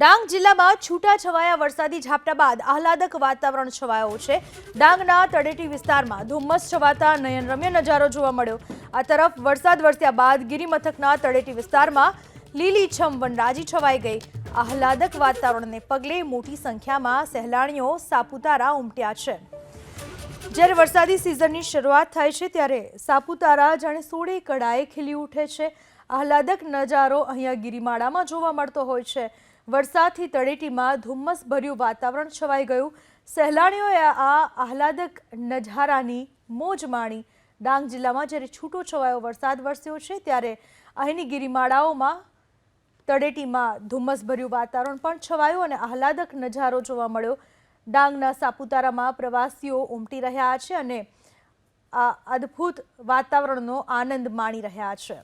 ડાંગ જિલ્લામાં છૂટાછવાયા વરસાદી ઝાપટા બાદ આહલાદક વાતાવરણ છવાયો છે. ડાંગના તળેટી વિસ્તારમાં ધુમ્મસ છવાતા નયનરમ્ય નજારો જોવા મળ્યો. આ તરફ વરસાદ વરસ્યા બાદ ગિરિમથકના તળેટી વિસ્તારમાં લીલીછમ વનરાજી છવાઈ ગઈ. આહલાદક વાતાવરણને પગલે મોટી સંખ્યામાં સહેલાણીઓ સાપુતારા ઉમટ્યા છે. જ્યારે વરસાદી સિઝનની શરૂઆત થાય છે ત્યારે સાપુતારા જાણે સોળે કડાએ ખીલી ઉઠે છે. આહલાદક નજારો અહીંયા ગિરિમાળામાં જોવા મળતો હોય છે. વરસાદથી તળેટીમાં ધુમ્મસ ભર્યું વાતાવરણ છવાઈ ગયું. સહેલાણીઓએ આ આહલાદક નજારાની મોજ માણી. ડાંગ જિલ્લામાં જ્યારે છૂટો છવાયો વરસાદ વરસ્યો છે, ત્યારે અહીંની ગિરિમાળાઓમાં તળેટીમાં ધુમ્મસભર્યું વાતાવરણ પણ છવાયું અને આહલાદક નજારો જોવા મળ્યો. ડાંગના સાપુતારામાં પ્રવાસીઓ ઉમટી રહ્યા છે અને આ અદ્ભુત વાતાવરણનો આનંદ માણી રહ્યા છે.